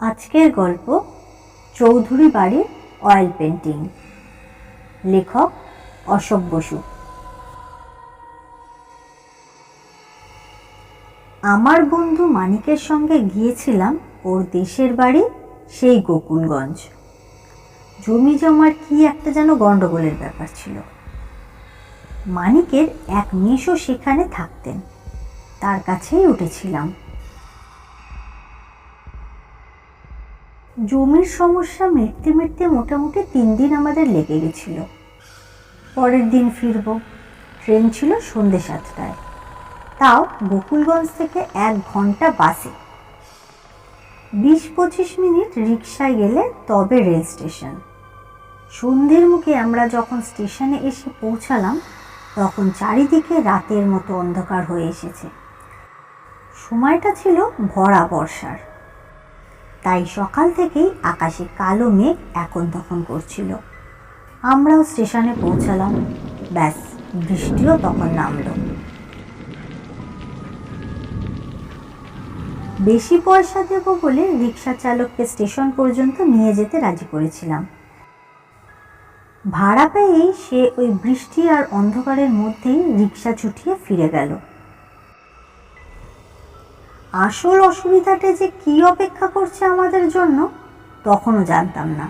আজকের গল্প চৌধুরী বাড়ির অয়েল পেন্টিং লেখক অশোক বসু। আমার বন্ধু মানিকের সঙ্গে গিয়েছিলাম ওর দেশের বাড়ি, সেই গোকুলগঞ্জ। জমি জমার কি একটা যেন গন্ডগোলের ব্যাপার ছিল। মানিকের এক মেশো সেখানে থাকতেন। তার কাছেই উঠেছিলাম। জমির সমস্যা মিটতে মিটতে মোটামুটি তিন দিন আমাদের লেগে গেছিল। পরের দিন ফিরব। ট্রেন ছিল সন্ধে সাতটায়। তাও গোকুলগঞ্জ থেকে এক ঘণ্টা বাসে। বিশ পঁচিশ মিনিট রিক্সায় গেলে তবে রেল স্টেশন। সন্ধ্যের মুখে আমরা যখন স্টেশনে এসে পৌঁছালাম, তখন চারিদিকে রাতের মতো অন্ধকার হয়ে এসেছে। সময়টা ছিল ভরা বর্ষার। তাই সকাল থেকেই আকাশে কালো মেঘ এখন তখন করছিল। আমরাও স্টেশনে পৌঁছালাম। ব্যাস, বৃষ্টিও তখন নামলো। বেশি পয়সা দেবো বলে রিক্সা চালককে স্টেশন পর্যন্ত নিয়ে যেতে রাজি করেছিলাম। ভাড়া পেয়েই সে ওই বৃষ্টি আর অন্ধকারের মধ্যেই রিক্সা ছুটিয়ে ফিরে গেল। আসল অসুবিধাটা যে কি অপেক্ষা করছে আমাদের জন্য, তখনও জানতাম না।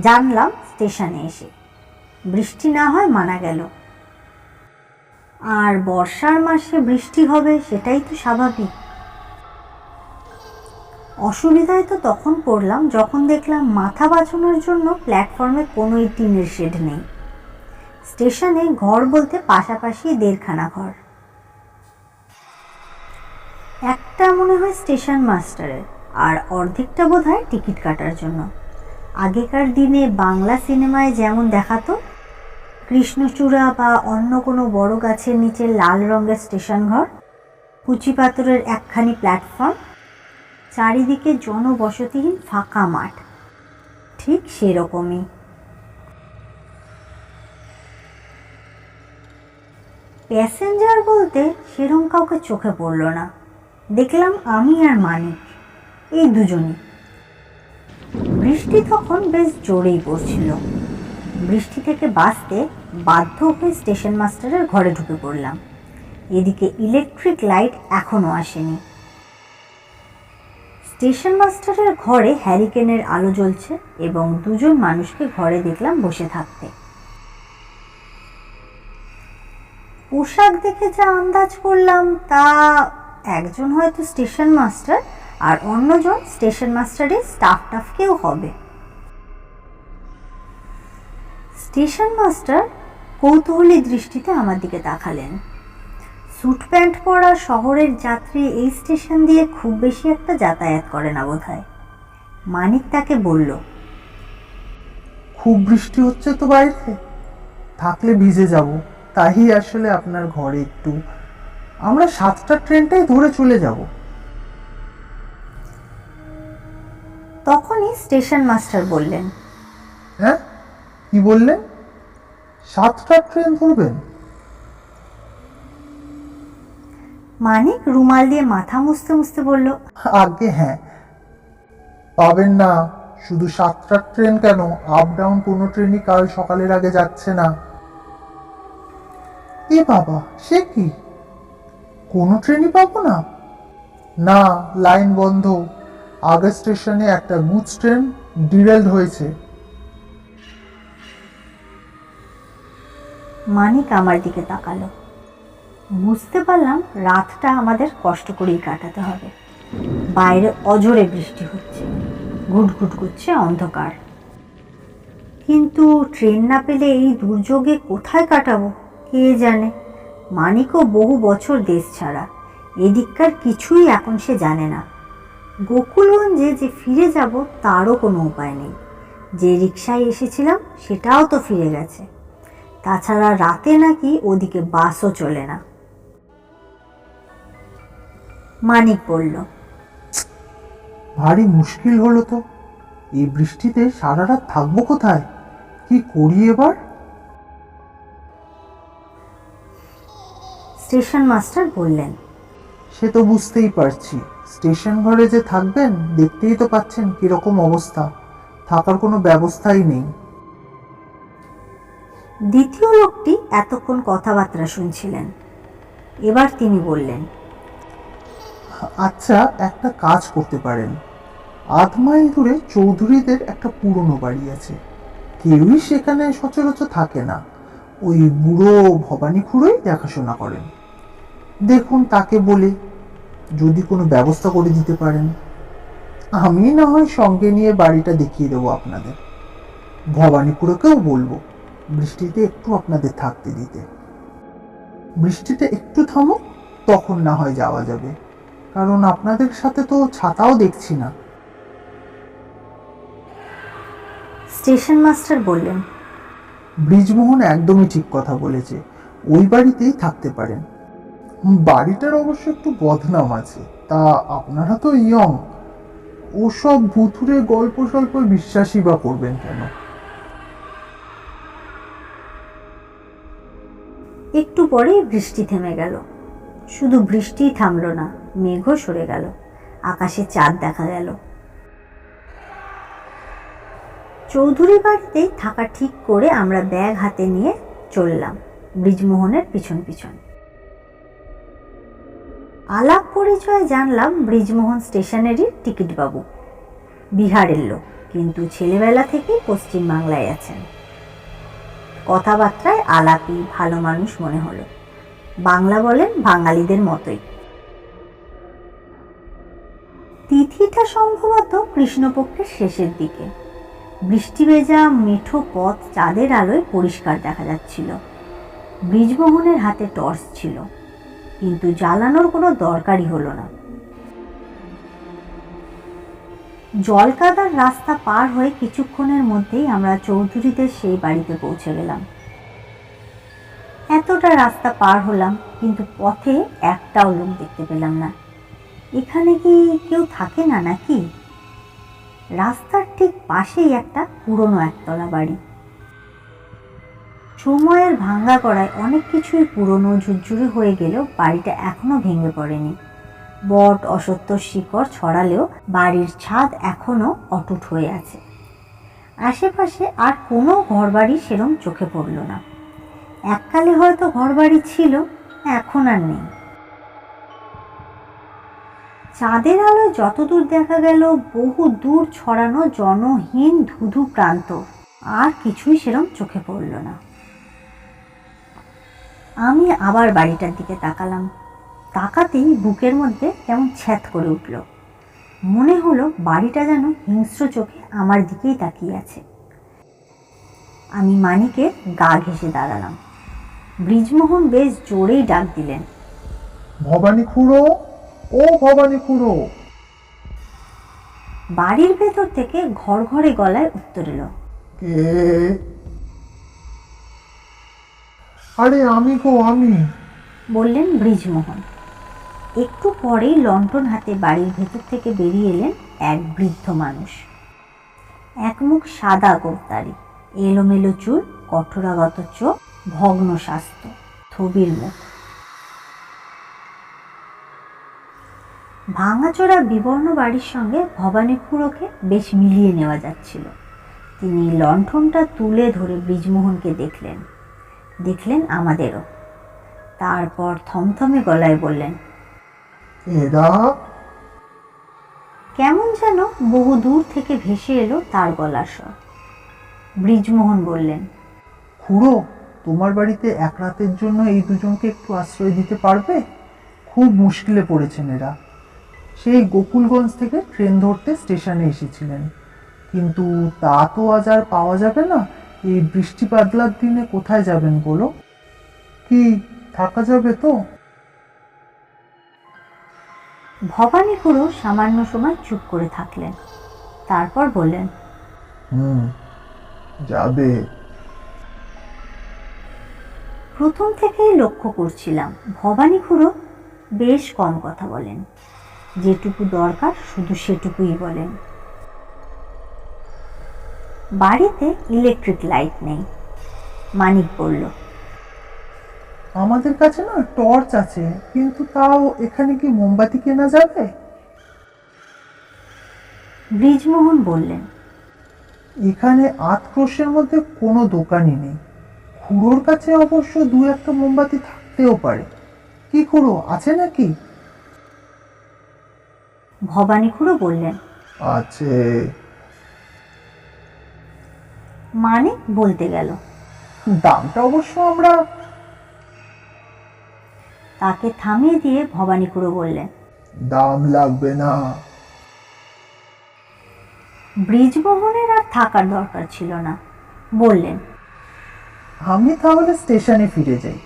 জানলাম স্টেশনে এসে। বৃষ্টি না হয় মানা গেল। আর বর্ষার মাসে বৃষ্টি হবে সেটাই তো স্বাভাবিক। অসুবিধায় তো তখন পড়লাম যখন দেখলাম মাথা বাঁচানোর জন্য প্ল্যাটফর্মে কোনোই টিনের শেড নেই। স্টেশনে ঘর বলতে পাশাপাশি দেড়খানা ঘর। একটা মনে হয় স্টেশন মাস্টারের, আর অর্ধেকটা বোধ হয় টিকিট কাটার জন্য। আগেকার দিনে বাংলা সিনেমায় যেমন দেখাতো, কৃষ্ণচূড়া বা অন্য কোনো বড় গাছের নিচে লাল রঙের স্টেশন ঘর কুচি পাথরের একখানি প্ল্যাটফর্ম, চারিদিকে জনবসতিহীন ফাঁকা মাঠ, ঠিক সেরকমই। প্যাসেঞ্জার বলতে সেরম কাউকে চোখে পড়ল না। দেখলাম আমি আর মানিক, এই দুজনই। বৃষ্টি তখন বেশ জোরেই পড়ছিল। বৃষ্টি থেকে বাঁচতে বাধ্য হয়ে স্টেশন মাস্টারের ঘরে ঢুকে পড়লাম। এদিকে ইলেকট্রিক লাইট এখনও আসেনি। স্টেশন মাস্টারের ঘরে হ্যারিকেনের আলো জ্বলছে এবং দুজন মানুষকে ঘরে দেখলাম বসে থাকতে। পোশাক দেখে যা আন্দাজ করলাম তা একজন হয়তো স্টেশন মাস্টার আর অন্যজন স্টেশন মাস্টারের স্টাফ টাফ কেউ হবে। স্টেশন মাস্টার কৌতূহলী দৃষ্টিতে আমার দিকে তাকালেন। স্যুট প্যান্ট পরা শহরের যাত্রী এই স্টেশন দিয়ে খুব বেশি একটা যাতায়াত করে না বোধ হয় মানিক তাকে বলল, খুব বৃষ্টি হচ্ছে তো বাইরে। থাকলে ভিজে যাব, তাই আসলে আপনার ঘরে একটু আমরা সাতটা ট্রেনটাই ধরে চলে যাব। তখনই স্টেশন মাস্টার বললেন হ্যাঁ? কি বললেন? সাতটা ট্রেন ধরবেন? মানিক রুমাল দিয়ে মাথা মুছতে মুছতে বলল আগে হ্যাঁ। পাবেন না শুধু সাতটা ট্রেন কেন? আপ ডাউন কোনো ট্রেনই কাল সকালের আগে যাচ্ছে না। এ বাবা সে কি? কোনো ট্রেনই পাবো না? না লাইন বন্ধ। আগের স্টেশনে একটা গুডস ট্রেন ডিরেলড হয়েছে। মানিক আমার দিকে তাকালো। বুঝতে পারলাম রাতটা আমাদের কষ্ট করেই কাটাতে হবে। বাইরে অজোরে বৃষ্টি হচ্ছে। ঘুটঘুট করছে অন্ধকার। কিন্তু ট্রেন না পেলে এই দুর্যোগে কোথায় কাটাবো? কে জানে? মানিকও বহু বছর দেশ ছাড়া। এদিককার কিছুই এখন সে জানে না। গোকুলগঞ্জে যে ফিরে যাব, তারও কোনো উপায় নেই। যে রিক্সায় এসেছিলাম, সেটাও তো ফিরে গেছে। তাছাড়া রাতে নাকি ওদিকে বাসও চলে না। মানিক বলল, ভারী মুশকিল হলো তো। এই বৃষ্টিতে সারা রাত থাকব কোথায়? কি করি এবার? স্টেশন মাস্টার বললেন। সে তো বুঝতেই পারছি। স্টেশন ঘরে যে থাকবেন দেখতেই তো পাচ্ছেন কীরকম অবস্থা। থাকার কোনো ব্যবস্থাই নেই। দ্বিতীয় লোকটি এতক্ষণ কথাবার্তা শুনছিলেন। এবার তিনি বললেন আচ্ছা একটা কাজ করতে পারেন। আধ মাইল দূরে চৌধুরীদের একটা পুরনো বাড়ি আছে। কেউই সেখানে সচরাচর থাকে না। ওই বুড়ো ভবানী খুঁড়োই দেখাশোনা করেন। দেখুন তাকে বলে যদি কোনো ব্যবস্থা করে দিতে পারেন। আমি না হয় সঙ্গে নিয়ে বাড়িটা দেখিয়ে দেবো আপনাদের। ভবানীপুরকেও বলব বৃষ্টিতে একটু আপনাদের থাকতে দিতে। বৃষ্টিতে একটু থামুক তখন না হয় যাওয়া যাবে। কারণ আপনাদের সাথে তো ছাতাও দেখছি না। স্টেশন মাস্টার বললেন। ব্রিজমোহন একদমই ঠিক কথা বলেছে। ওই বাড়িতেই থাকতে পারেন। বাড়িটার অবশ্য একটু বদনাম আছে। তা আপনারা তো ইয়ং ওসব ভুতুরে গল্প স্বল্প বিশ্বাসই বা করবেন কেন? একটু পরেই বৃষ্টি থেমে গেল। শুধু বৃষ্টিই থামলো না, মেঘও সরে গেল। আকাশে চাঁদ দেখা গেল। চৌধুরী বাড়িতেই থাকা ঠিক করে আমরা ব্যাগ হাতে নিয়ে চললাম, ব্রিজমোহনের পিছন পিছন। আলাপ পরিচয় জানলাম ব্রিজমোহন স্টেশনেরই টিকিট বাবু বিহারের লোক, কিন্তু ছেলেবেলা থেকেই পশ্চিমবাংলায় আছেন। কথাবার্তায় আলাপি, ভালো মানুষ মনে হলো। বাংলা বলেন বাঙালিদের মতোই। তিথিটা সম্ভবত কৃষ্ণপক্ষের শেষের দিকে। বৃষ্টি ভেজা মেঠো পথ চাঁদের আলোয় পরিষ্কার দেখা যাচ্ছিল। ব্রিজমোহনের হাতে টর্চ ছিল। কিন্তু জ্বালানোর কোনো দরকারই হলো না। জলকাদার রাস্তা পার হয়ে কিছুক্ষণের মধ্যেই আমরা চৌধুরীদের সেই বাড়িতে পৌঁছে গেলাম। এতটা রাস্তা পার হলাম, কিন্তু পথে একটাও লোক দেখতে পেলাম না। এখানে কি কেউ থাকে না নাকি? রাস্তার ঠিক পাশেই একটা পুরনো একতলা বাড়ি। সময়ের ভাঙ্গা করায় অনেক কিছুই পুরনো ঝুরঝুরে হয়ে গেলেও বাড়িটা এখনও ভেঙে পড়েনি। বট অসত্য শিকড় ছড়ালেও বাড়ির ছাদ এখনও অটুট হয়ে আছে। আশেপাশে আর কোনো ঘরবাড়ি সেরম চোখে পড়ল না। এককালে হয়তো ঘরবাড়ি ছিল, এখন আর নেই। চাঁদের আলো যতদূর দেখা গেল, বহু দূর ছড়ানো জনহীন ধুধু প্রান্ত, আর কিছুই সেরম চোখে পড়ল না। আমি আবার বাড়িটার দিকে তাকালাম। তাকাতেই বুকের মধ্যে কেমন ছ্যাত করে উঠল। মনে হলো বাড়িটা যেন হিংস্র চোখে আমার দিকেই তাকিয়ে আছে। আমি মানিকে গা ঘেঁষে দাঁড়ালাম। ব্রিজমোহন বেশ জোরেই ডাক দিলেন ভবানী খুঁড়ো ও ভবানী খুঁড়ো। বাড়ির ভেতর থেকে ঘর ঘরে গলায় উত্তর এলো কে? আরে, আমি গো, আমি। বললেন ব্রিজমোহন। একটু পরেই লন্ঠন হাতে বাড়ির ভেতর থেকে বেরিয়ে এলেন এক বৃদ্ধ মানুষ। এক মুখ সাদা গোবতারি এলোমেলো চুল, কঠোরাগত চোখ, ভগ্ন স্বাস্থ্য, থবির মুখ। ভাঙাচোরা বিবর্ণ বাড়ির সঙ্গে ভবানীপুরকে বেশ মিলিয়ে নেওয়া যাচ্ছিল। তিনি লণ্ঠনটা তুলে ধরে ব্রিজমোহনকে দেখলেন। দেখলেন আমাদেরও। তারপর থমথমে গলায় বললেন এরা? কেমন যেন বহু দূর থেকে ভেসে এলো তার গলার স্বর। ব্রিজমোহন বললেন খুড়ো তোমার বাড়িতে এক রাতের জন্য এই দুজনকে একটু আশ্রয় দিতে পারবে? খুব মুশকিলে পড়েছেন এরা। সেই গোকুলগঞ্জ থেকে ট্রেন ধরতে স্টেশনে এসেছিলেন। কিন্তু তা তো আজ আর পাওয়া যাবে না। এই বৃষ্টি বাদলার দিনে কোথায় যাবেন বলো? কি থাকা যাবে তো? ভবানী খুড়ো সামান্য সময় চুপ করে থাকলেন। তারপর বললেন হুম যাবে। প্রথম থেকেই লক্ষ্য করছিলাম ভবানী খুড়ো বেশ কম কথা বলেন। যেটুকু দরকার শুধু সেটুকুই বলেন। বাড়িতে ইলেকট্রিক লাইট নেই। মানিক বলল আমাদের কাছে না টর্চ আছে কিন্তু তাও এখানে কি মোমবাতি কেনা যাবে? ব্রিজমোহন বললেন এখানে আতক্রোশের মধ্যে কোনো দোকানই নেই। খুড়োর কাছে অবশ্য দু একটা মোমবাতি থাকতেও পারে। কি খুড়ো আছে নাকি? ভবানী খুড়ো বললেন আছে। মানিক বলতে গেল। দামটা অবশ্য আমরা তাকে থামিয়ে দিয়ে ভবানী খুড়ো বললেন দাম লাগবে না। ব্রিজমোহনের আর থাকার দরকার ছিল না বললেন। আমি তাহলে স্টেশনে ফিরে যাই।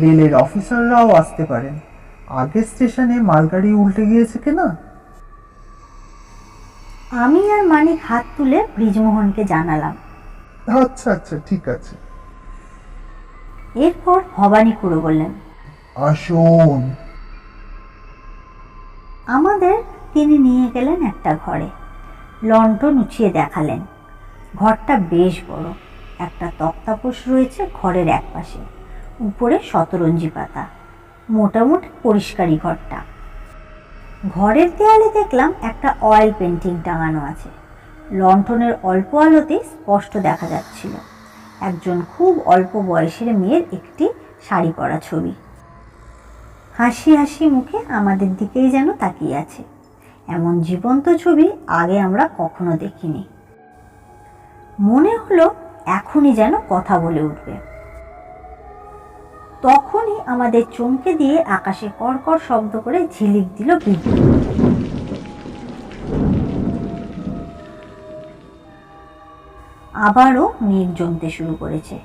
রেলের অফিসাররাও আসতে পারেন। আগে স্টেশনে মালগাড়ি উল্টে গিয়েছে কিনা? আমি আর মানিক হাত তুলে ব্রিজমোহনকে জানালাম। আচ্ছা আচ্ছা ঠিক আছে। এরপর ভবানী খুড়ো বললেন আসুন। আমাদের তিনি নিয়ে গেলেন একটা ঘরে। লন্ঠন উঠিয়ে দেখালেন। ঘরটা বেশ বড়। একটা তক্তাপোষ রয়েছে ঘরের একপাশে। উপরে শতরঞ্জি পাতা। মোটামুটি পরিষ্কারই ঘরটা। ঘরের দেয়ালে দেখলাম একটা অয়েল পেন্টিং টাঙানো আছে। লণ্ঠনের অল্প আলোতে স্পষ্ট দেখা যাচ্ছিল। একজন খুব অল্প বয়সের মেয়ের একটি শাড়ি পরা ছবি। হাসি হাসি মুখে আমাদের দিকেই যেন তাকিয়ে আছে। এমন জীবন্ত ছবি আগে আমরা কখনো দেখিনি। মনে হলো এখনই যেন কথা বলে উঠবে। তখনই আমাদের চমকে দিয়ে আকাশে কড়কড় শব্দ করে ঝিলিক দিল বিদ্যুৎ। আবারও মেঘ জমতে শুরু করেছে।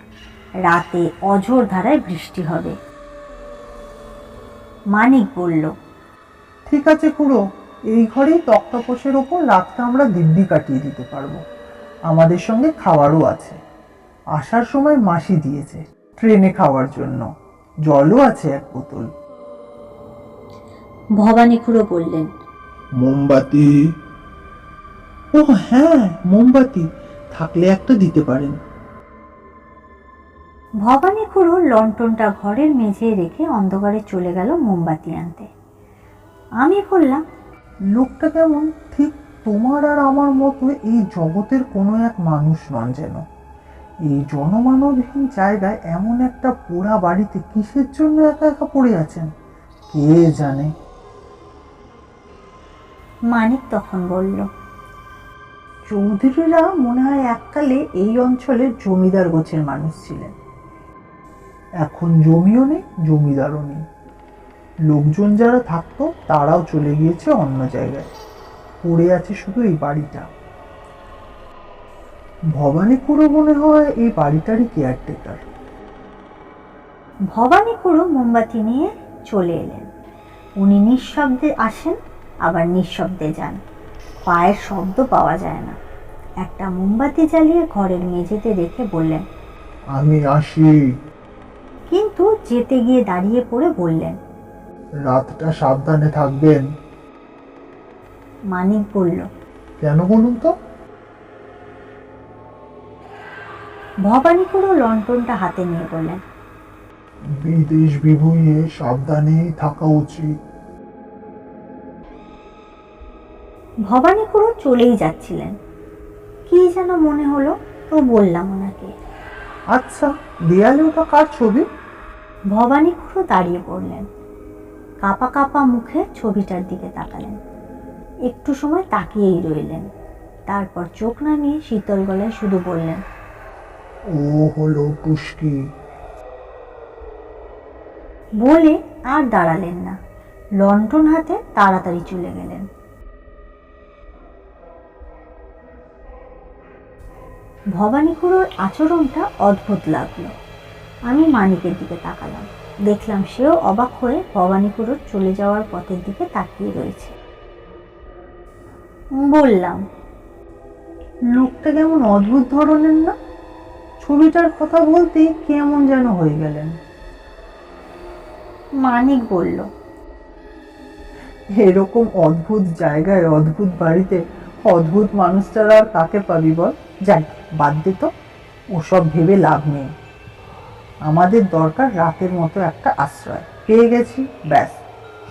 রাতে অঝোর ধারায় বৃষ্টি হবে। মানিক বলল ঠিক আছে খুড়ো এই ঘরেই তক্তাপোষের ওপর রাতটা আমরা দিব্যি কাটিয়ে দিতে পারব। আমাদের সঙ্গে খাওয়ারও আছে। আসার সময় মাসি দিয়েছে ট্রেনে খাওয়ার জন্য। জলও আছে এক বোতল। ভবানী খুড়ো বললেন মোমবাতি। ও হ্যাঁ মোমবাতি। থাকলে একটা দিতে পারেন। ভবানী খুড়ো লন্ঠনটা ঘরের মেঝে রেখে অন্ধকারে চলে গেল মোমবাতি আনতে। আমি বললাম লোকটা কেমন? ঠিক তোমার আর আমার মতো এই জগতের কোনো এক মানুষ নন যেন। এই জনমানবহীন জায়গায় এমন একটা পোড়া বাড়িতে কিসের জন্য একা একা পড়ে আছেন? কে জানে? মানিক তখন বলল চৌধুরীরা মনে হয় এককালে এই অঞ্চলের জমিদার গোছের মানুষ ছিলেন। এখন জমিও নেই, জমিদারও নেই। লোকজন যারা থাকতো, তারাও চলে গিয়েছে অন্য জায়গায়। পড়ে আছে শুধু এই বাড়িটা। ভবানীপুরও মনে হয় এই বাড়িটারই কেয়ারটেকার ভবানী খুড়ো মোমবাতি নিয়ে চলে এলেন। উনি নিঃশব্দে আসেন, আবার নিঃশব্দে যান। পায়ের শব্দ পাওয়া যায় না। একটা মোমবাতি জ্বালিয়ে ঘরের মেঝেতে রেখে বললেন আমি আসি। কিন্তু যেতে গিয়ে দাঁড়িয়ে পড়ে বললেন রাতটা সাবধানে থাকবেন। মানিক বলল কেন বলুন তো? ভবানী খুড়ো লন্ঠনটা হাতে নিয়ে বললেন বিদেশ বিভুঁইয়ে সাবধানেই থাকা উচিত। ভবানী খুড়ো চলেই যাচ্ছিলেন। কি যেন মনে হলো তো বললাম ওনাকে। আচ্ছা দেয়ালে ওটা কার ছবি? ভবানী খুড়ো দাঁড়িয়ে পড়লেন। কাপা কাপা মুখে ছবিটার দিকে তাকালেন। একটু সময় তাকিয়েই রইলেন। তারপর চোখ নামিয়ে শীতল গলায় শুধু বললেন ও হলো টুস্কি বলে আর দাঁড়ালেন না। লন্ঠন হাতে তাড়াতাড়ি চলে গেলেন। ভবানী খুড়োর আচরণটা অদ্ভুত লাগল। আমি মানিকের দিকে তাকালাম। দেখলাম সেও অবাক হয়ে ভবানী খুড়োর চলে যাওয়ার পথের দিকে তাকিয়ে রয়েছে। বললাম, লোকটা কেমন অদ্ভুত ধরনের না? ছবিটার কথা বলতে কেমন যেন হয়ে গেলেন। মানিক বলল, এরকম অদ্ভুত জায়গায়, অদ্ভুত বাড়িতে অদ্ভুত মানুষ ছাড়া আর কাকে পাবি বল? যাই। বাদ দে তো ওসব ভেবে লাভ নেই। আমাদের দরকার রাতের মতো একটা আশ্রয়। পেয়ে গেছি, ব্যাস।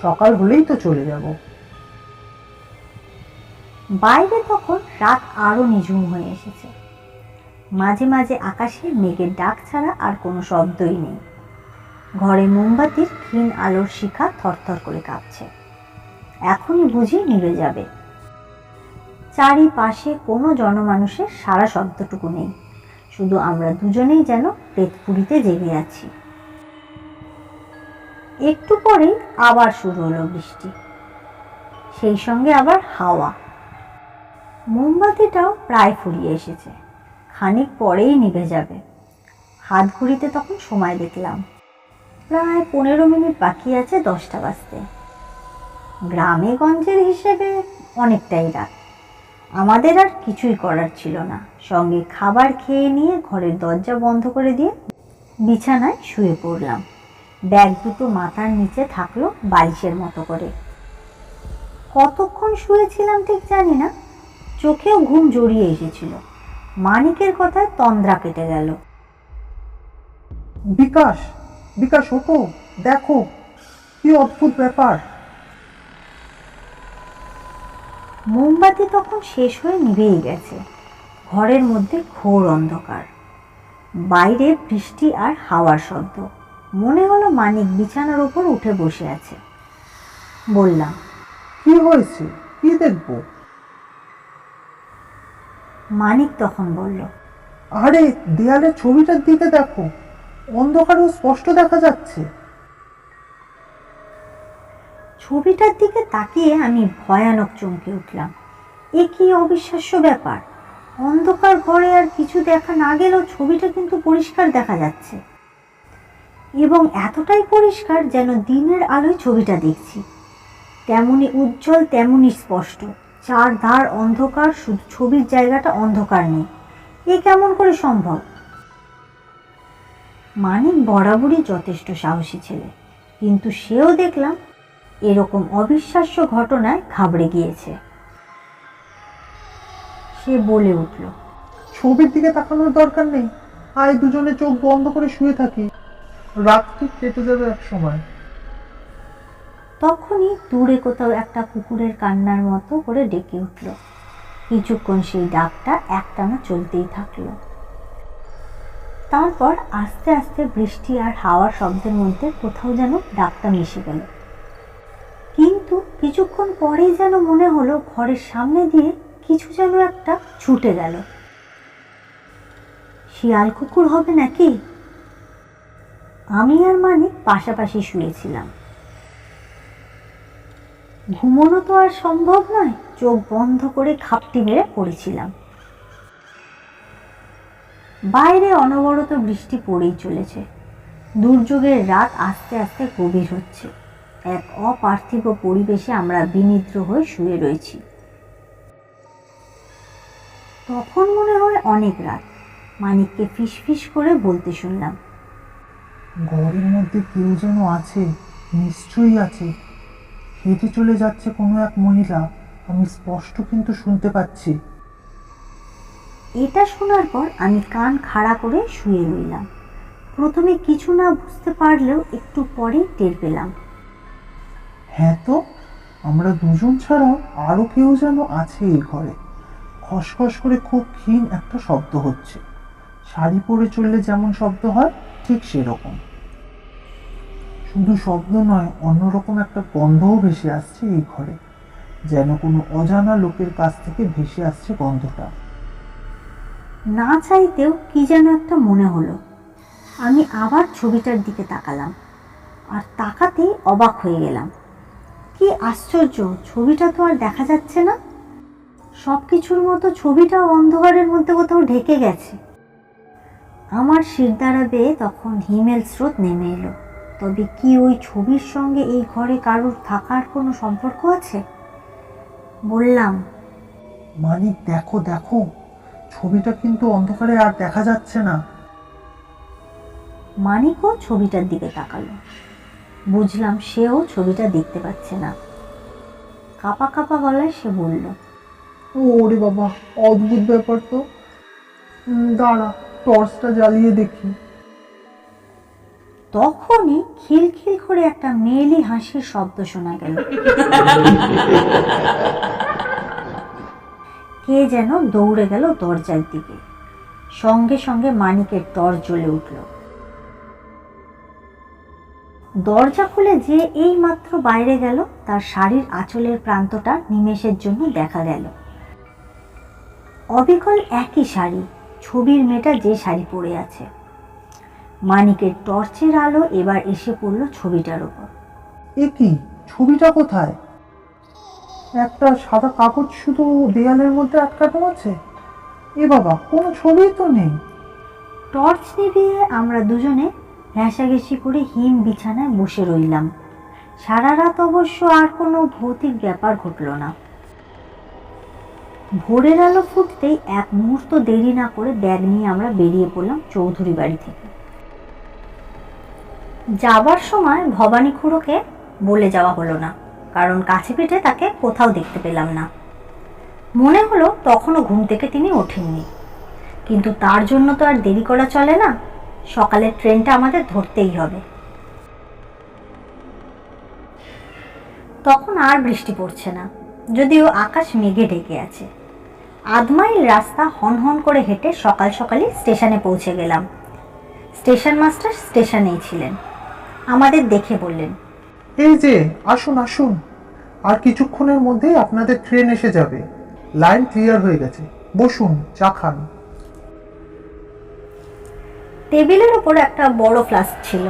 সকাল হলেই তো চলে যাব। বাইরে তখন রাত আরও নিঝুম হয়ে এসেছে। মাঝে মাঝে আকাশে মেঘের ডাক ছাড়া আর কোনো শব্দই নেই। ঘরে মোমবাতির ক্ষীণ আলোর শিখা থরথর করে কাঁপছে। এখনই বুঝি নিভে যাবে। চারিপাশে কোনো জনমানুষের সারা শব্দটুকু নেই। শুধু আমরা দুজনেই যেন প্রেতপুরীতে জেগে আছি। একটু পরেই আবার শুরু হলো বৃষ্টি। সেই সঙ্গে আবার হাওয়া। মোমবাতিটাও প্রায় ফুরিয়ে এসেছে। খানিক পরেই নিভে যাবে। হাত ঘড়িতে তখন সময় দেখলাম। প্রায় পনেরো মিনিট বাকি আছে দশটা বাজতে। গ্রামে গঞ্জের হিসেবে অনেকটাই রাত। আমাদের আর কিছুই করার ছিল না। সঙ্গে খাবার খেয়ে নিয়ে ঘরের দরজা বন্ধ করে দিয়ে বিছানায় শুয়ে পড়লাম। ব্যাগ দুটো মাথার নিচে থাকল বালিশের মতো করে। কতক্ষণ শুয়েছিলাম ঠিক জানি না। চোখেও ঘুম জড়িয়ে এসেছিল। মানিকের কথায় তন্দ্রা কেটে গেল। বিকাশ বিকাশ, ওঠো, দেখো, কি অদ্ভুত ব্যাপার। মোমবাতি তখন শেষ হয়ে নিভেই গেছে। ঘরের মধ্যে ঘোর অন্ধকার। বাইরে বৃষ্টি আর হাওয়ার শব্দ। মনে হলো মানিক বিছানার ওপর উঠে বসে আছে। বললাম কি হয়েছে? কি দেখব? মানিক তখন বলল আরে দেয়ালের ছবিটার দিকে দেখো। অন্ধকারও স্পষ্ট দেখা যাচ্ছে। ছবিটার দিকে তাকিয়ে আমি ভয়ানক চমকে উঠলাম। এ কি অবিশ্বাস্য ব্যাপার? অন্ধকার ঘরে আর কিছু দেখা না গেলেও ছবিটা কিন্তু পরিষ্কার দেখা যাচ্ছে। এবং এতটাই পরিষ্কার যেন দিনের আলোয় ছবিটা দেখছি। তেমনি উজ্জ্বল তেমনই স্পষ্ট। চার ধার অন্ধকার, শুধু ছবির জায়গাটা অন্ধকার নেই। এ কেমন করে সম্ভব? মানিক বরাবরই যথেষ্ট সাহসী ছেলে। কিন্তু সেও দেখলাম এরকম অবিশ্বাস্য ঘটনায় ঘাবড়ে গিয়েছে। সে বলে উঠল ছবির দিকে তাকানোর দরকার নেই। আয় দুজনে চোখ বন্ধ করে শুয়ে থাকি। রাত ঠিক কেটে যাবে এক সময়। তখনই দূরে কোথাও একটা কুকুরের কান্নার মতো করে ডেকে উঠল। কিছুক্ষণ সেই ডাকটা একটানা চলতেই থাকল। তারপর আস্তে আস্তে বৃষ্টি আর হাওয়ার শব্দের মধ্যে কোথাও যেন ডাকটা মিশে গেল। কিছুক্ষণ পরেই যেন মনে হলো ঘরের সামনে দিয়ে কিছু যেন একটা ছুটে গেল। শিয়াল কুকুর হবে নাকি? আমি আর মানিক পাশাপাশি শুয়েছিলাম। ঘুমোনো তো আর সম্ভব নয়, চোখ বন্ধ করে খাপটি মেরে পড়েছিলাম। বাইরে অনবরত বৃষ্টি পড়েই চলেছে। দুর্যোগের রাত আস্তে আস্তে গভীর হচ্ছে। এক অপার্থিব পরিবেশে আমরা বিনিদ্র হয়ে শুয়ে রয়েছি। তখন মনে হয় অনেক রাত। মানিককে ফিস ফিস করে বলতে শুনলাম ঘরের মধ্যে কেউ যেন আছে নিশ্চয়ই আছে। হেঁটে চলে যাচ্ছে কোনো এক মহিলা আমি স্পষ্ট কিন্তু শুনতে পাচ্ছি। এটা শোনার পর আমি কান খাড়া করে শুয়ে রইলাম। প্রথমে কিছু না বুঝতে পারলেও একটু পরেই টের পেলাম। হ্যাঁ তো? আমরা দুজন ছাড়াও আরও কেউ যেন আছে এই ঘরে। খসখস করে খুব ক্ষীণ একটা শব্দ হচ্ছে। শাড়ি পরে চললে যেমন শব্দ হয়, ঠিক সেরকম। শুধু শব্দ নয়, অন্যরকম একটা গন্ধও ভেসে আসছে এই ঘরে। যেন কোনো অজানা লোকের কাছ থেকে ভেসে আসছে গন্ধটা। না চাইতেও কি যেন একটা মনে হলো। আমি আবার ছবিটার দিকে তাকালাম। আর তাকাতেই অবাক হয়ে গেলাম। কি আশ্চর্য? ছবিটা তো আর দেখা যাচ্ছে না। সব কিছুর মতো ছবিটা অন্ধকারের মধ্যে কোথাও ঢেকে গেছে। আমার শিরদাঁড়া বেয়ে তখন হিমেল স্রোত নেমে এলো। তবে কি ওই ছবির সঙ্গে এই ঘরে কারোর থাকার কোনো সম্পর্ক আছে? বললাম। মানিক দেখো দেখো। ছবিটা কিন্তু অন্ধকারে আর দেখা যাচ্ছে না। মানিকও ছবিটার দিকে তাকালো। বুঝলাম সেও ছবিটা দেখতে পাচ্ছে না। কাপা কাপা গলায় সে বলল ওরে বাবা অদ্ভুত ব্যাপার তো। দাঁড়া টর্চটা জ্বালিয়ে দেখি। তখনই খিলখিল করে একটা মেয়েলি হাসির শব্দ শোনা গেল। কে যেন দৌড়ে গেল দরজার দিকে। সঙ্গে সঙ্গে মানিকের টর্চ জ্বলে উঠল। দরজা খুলে যে এই মাত্র বাইরে গেল তার শাড়ির আঁচলের প্রান্তটা নিমেষের জন্য দেখা গেল। অবিকল একই শাড়ি ছবির মেয়েটা যে শাড়ি পরে আছে। মানিকের টর্চের আলো এবার এসে পড়ল ছবিটার উপর। এ কি? ছবিটা কোথায়? একটা সাদা কাগজ শুধু দেয়ালের মধ্যে আটকানো আছে? এ বাবা কোনো ছবি তো নেই। টর্চ নিভিয়ে আমরা দুজনে ঘেঁষাঘেঁষি করে হিম বিছানায় বসে রইলাম। সারা রাত অবশ্য আর কোনো ভৌতিক ব্যাপার ঘটল না। ভোরের আলো ফুটতেই এক মুহূর্ত দেরি না করে ব্যাগ নিয়ে আমরা বেরিয়ে পড়লাম চৌধুরী বাড়ি থেকে। যাবার সময় ভবানী খুড়োকে বলে যাওয়া হলো না, কারণ কাছে পিঠে তাকে কোথাও দেখতে পেলাম না। মনে হলো তখনও ঘুম থেকে তিনি ওঠেননি। কিন্তু তার জন্য তো আর দেরি করা চলে না। সকালের ট্রেনটা আমাদের ধরতেই হবে। তখন আর বৃষ্টি পড়ছে না, যদিও আকাশ মেঘে ঢেকে আছে। আধ মাইল রাস্তা হন হন করে হেঁটে সকাল সকালই স্টেশনে পৌঁছে গেলাম। স্টেশন মাস্টার স্টেশনেই ছিলেন। আমাদের দেখে বললেন, এই যে, আসুন আসুন। আর কিছুক্ষণের মধ্যেই আপনাদের ট্রেন এসে যাবে। লাইন ক্লিয়ার হয়ে গেছে। বসুন, চা খান। টেবিলের ওপর একটা বড় ফ্লাস্ক ছিল।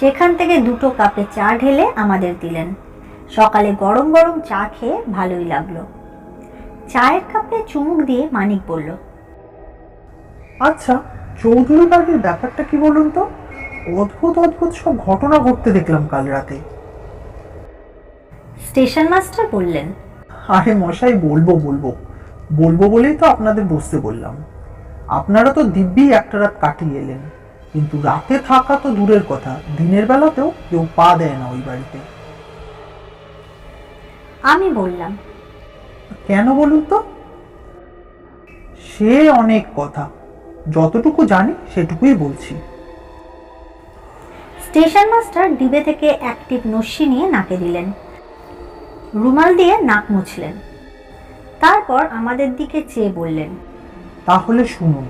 সেখান থেকে দুটো কাপে চা ঢেলে আমাদের দিলেন। সকালে গরম গরম চা খেয়ে ভালোই লাগল। চায়ের কাপে চুমুক দিয়ে মানিক বলল আচ্ছা চৌধুরী বাড়ির ব্যাপারটা কি বলুন তো? অদ্ভুত অদ্ভুত সব ঘটনা ঘটতে দেখলাম কাল রাতে। স্টেশন মাস্টার বললেন আরে মশাই বলব বলব। বলব বলেই তো আপনাদের বসতে বললাম। আপনারা তো দিব্যি একটা রাত কাটিয়ে এলেন। কিন্তু রাতে থাকা তো দূরের কথা দিনের বেলাতেও কেউ পা দেয় না ওই বাড়িতে। আমি বললাম। কেন বলুন তো? সে অনেক কথা যতটুকু জানি সেটুকুই বলছি। স্টেশন মাস্টার ডিবে থেকে এক টিপ নস্যি নিয়ে নাকে দিলেন। রুমাল দিয়ে নাক মুছলেন। তারপর আমাদের দিকে চেয়ে বললেন তাহলে শুনুন।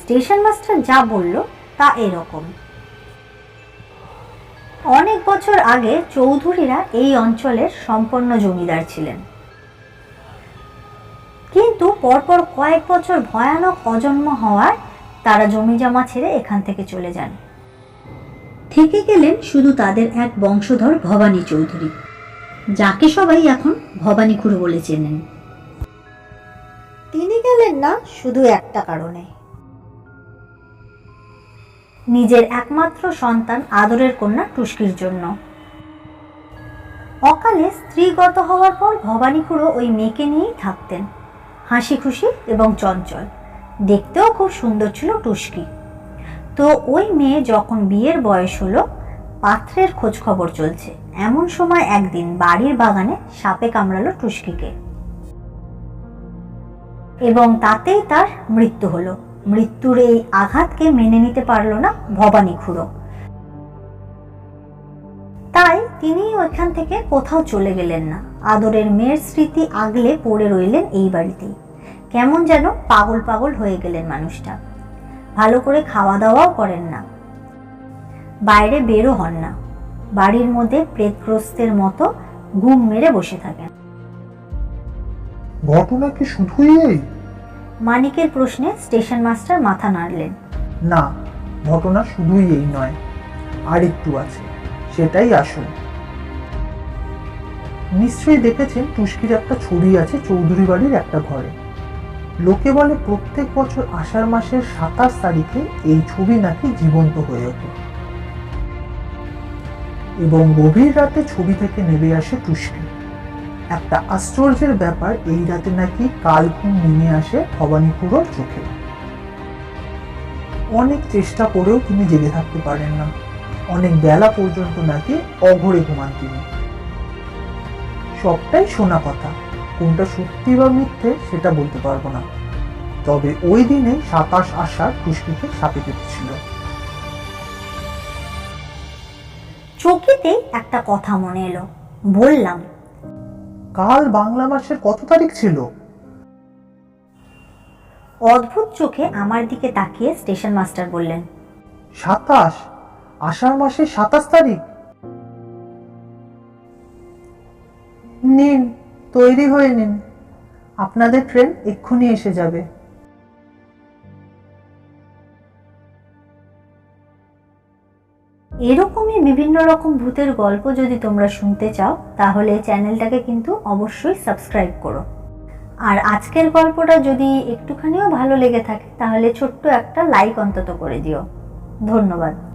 স্টেশন মাস্টার যা বলল তা এরকম। অনেক বছর আগে চৌধুরীরা এই অঞ্চলের সম্পন্ন জমিদার ছিলেন। কিন্তু পরপর কয়েক বছর ভয়ানক অজন্ম হওয়ার তারা জমি জমা ছেড়ে এখান থেকে চলে যান। থেকে গেলেন শুধু তাদের এক বংশধর ভবানী চৌধুরী, যাকে সবাই এখন ভবানী খুড়ো বলে চেনেন। তিনি গেলেন না শুধু একটা কারণে। নিজের একমাত্র সন্তান আদরের কন্যা টুস্কির জন্য। অকালে স্ত্রীগত হওয়ার পর ভবানী খুড়ো ওই মেয়েকে নিয়েই থাকতেন। হাসি খুশি এবং চঞ্চল। দেখতেও খুব সুন্দর ছিল টুস্কি। তো ওই মেয়ে যখন বিয়ের বয়স হলো, পাত্রের খোঁজ খবর চলছে। এমন সময় একদিন বাড়ির বাগানে সাপে কামড়ালো টুস্কিকে। এবং তাতেই তার মৃত্যু হলো। মৃত্যুর এই আঘাতকে মেনে নিতে পারল না ভবানী খুড়ো। তাই তিনি ওইখান থেকে কোথাও চলে গেলেন না। আদরের মেয়ের স্মৃতি আগলে পড়ে রইলেন এই বাড়িতেই কেমন যেন পাগল পাগল হয়ে গেলেন মানুষটা। ভালো করে খাওয়া দাওয়াও করেন না। বাইরে বেরো হন না। বাড়ির মধ্যে প্রেতগ্রস্তের মতো ঘুম মেরে বসে থাকেন। ঘটনা কি শুধুই এই? মানিকের প্রশ্নে স্টেশন মাস্টার মাথা নাড়লেন। না ঘটনা শুধুই এই নয় আর একটু আছে সেটাই আসল। নিশ্চয়ই দেখেছেন টুস্কির একটা ছবি আছে চৌধুরী বাড়ির একটা ঘরে। লোকে বলে প্রত্যেক বছর আষাঢ় মাসের সাতাশ তারিখে এই ছবি নাকি জীবন্ত হয়ে ওঠে। এবং গভীর রাতে ছবি থেকে নেমে আসে টুস্কি একটা আশ্চর্যের ব্যাপার, এই রাতে নাকি কাল ঘুম নেমে আসে ভবানীপুরোর চোখে। অনেক চেষ্টা করেও তিনি জেগে থাকতে পারেন না। অনেক বেলা পর্যন্ত নাকি অঘরে ঘুমান তিনি। সবটাই শোনা কথা। কোনটা সত্যি বা মিথ্যে সেটা বলতে পারব না। তবে ওই দিনে সাতাশ আষাঢ় টুস্কিকে সাপে কেটেছিল। চকিতেই একটা কথা মনে এলো। বললাম কাল বাংলা মাসের কত তারিখ ছিল? অদ্ভুত চোখে আমার দিকে তাকিয়ে স্টেশন মাস্টার বললেন সাতাশ? আষাঢ় মাসের সাতাশ তারিখ? নিন তৈরি হয়ে নিন। আপনাদের ট্রেন এক্ষুনি এসে যাবে। এরকমই বিভিন্ন রকম ভূতের গল্প যদি তোমরা শুনতে চাও, তাহলে চ্যানেলটাকে কিন্তু অবশ্যই সাবস্ক্রাইব করো। আর আজকের গল্পটা যদি একটুখানিও ভালো লেগে থাকে, তাহলে ছোট্ট একটা লাইক অন্তত করে দিও। ধন্যবাদ।